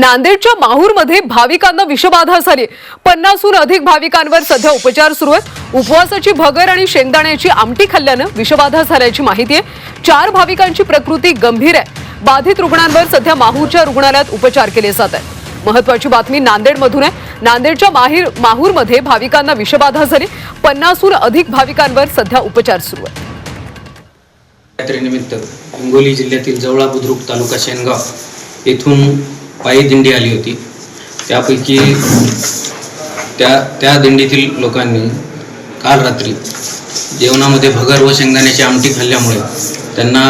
नांदेडच्या माहूरमध्ये भाविकांना विषबाधा झाली. पन्नासहून अधिक भाविकांवर सध्या उपचार सुरू आहेत. उपवासाची भगर आणि शेंगदाण्याची आमटी खाल्ल्यानं विषबाधा झाल्याची माहिती आहे. चार भाविकांची प्रकृती गंभीर आहे. बाधित रुग्णांवर सध्या माहूरच्या रुग्णालयात उपचार केले जात आहेत. महत्वाची बातमी नांदेडमधून आहे. नांदेडच्या माहीर माहूरमध्ये भाविकांना विषबाधा झाली. पन्नासहून अधिक भाविकांवर सध्या उपचार सुरू आहेत. यात्रेनिमित्त हिंगोली जिल्ह्यातील जवळा बुद्रुक तालुका शेनगाव येथून पायी दिंडी आली होती. त्यापैकी त्या त्या दिंडीतील लोकांनी काल रात्री जेवणामध्ये भगर व शेंगदाण्याची आमटी खाल्ल्यामुळे त्यांना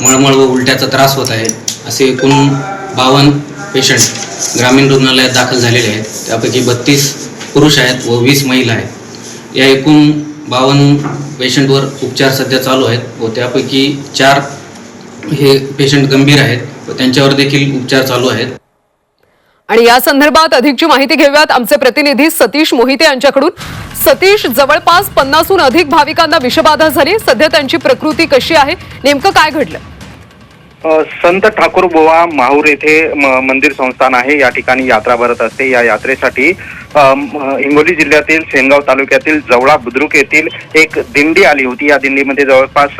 मळमळ व उलट्याचा त्रास होत आहे असे एकूण बावन्न पेशंट ग्रामीण रुग्णालयात दाखल झालेले आहेत. त्यापैकी बत्तीस पुरुष आहेत व वीस महिला आहेत. या एकूण बावन्न पेशंटवर उपचार सध्या चालू आहेत व त्यापैकी चार हे पेशंट गंभीर आहेत व त्यांच्यावर देखील उपचार चालू आहेत. आणि या संदर्भात अधिकची माहिती घेऊयात आमचे प्रतिनिधी सतीश मोहिते यांच्याकडून. सतीश जवळपास पन्नासहून अधिक भाविकांना विषबाधा झाली. सध्या त्यांची प्रकृती कशी आहे? नेमकं काय घडलं? संत ठाकूर बुवा माहूर येथे मंदिर संस्थान आहे. या ठिकाणी यात्रा भरत असते. या यात्रेसाठी हिंगोली जिल्ह्यातील सेनगाव तालुक्यातील जवळा बुद्रुक येथील एक दिंडी आली होती. या दिंडीमध्ये जवळपास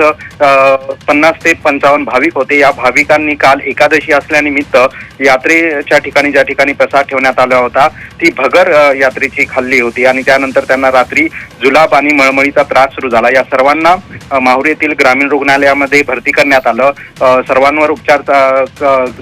पन्नास ते पंचावन्न भाविक होते. या भाविकांनी काल एकादशी असल्यानिमित्त यात्रेच्या ठिकाणी ज्या ठिकाणी प्रसाद ठेवण्यात आला होता ती भगर यात्रेची खाल्ली होती. आणि त्यानंतर त्यांना रात्री जुलाब आणि मळमळीचा त्रास सुरू झाला. या सर्वांना माहुरी माहुर येथील ग्रामीण रुग्णालयामध्ये भरती करण्यात आलं. सर्वांवर उपचार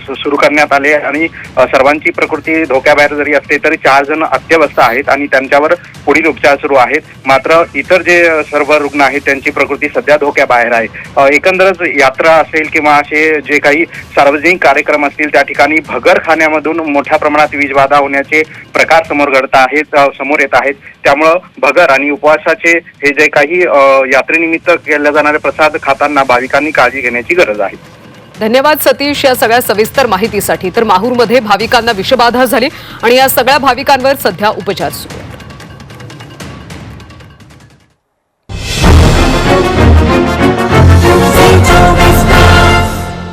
सुरू करण्यात आले. आणि सर्वांची प्रकृती धोक्याबाहेर जरी असते तरी चार जण अत्यवस्थ आहेत आणि त्यांच्यावर पुढील उपचार सुरू आहेत. मात्र इतर जे सर्व रुग्ण आहेत त्यांची प्रकृती सध्या धोक्याबाहेर आहे. एकंदरच यात्रा असेल किंवा असे जे काही सार्वजनिक कार्यक्रम असतील त्या ठिकाणी भगर खाण्यामधून मोठ्या प्रमाणात वीजबाधा होण्याचे प्रकार समोर घडत आहेत समोर येत आहेत. त्यामुळं भगर आणि उपवासाचे हे जे काही यात्रेनिमित्त केल्या जाणारे प्रसाद खाताना भाविकांनी काळजी घेण्याची गरज आहे. धन्यवाद सतीश या सगळ्या सविस्तर माहितीसाठी. तर माहूरमध्ये भाविकांना विषबाधा झाली आणि या सगळ्या भाविकांवर सध्या उपचार सुरू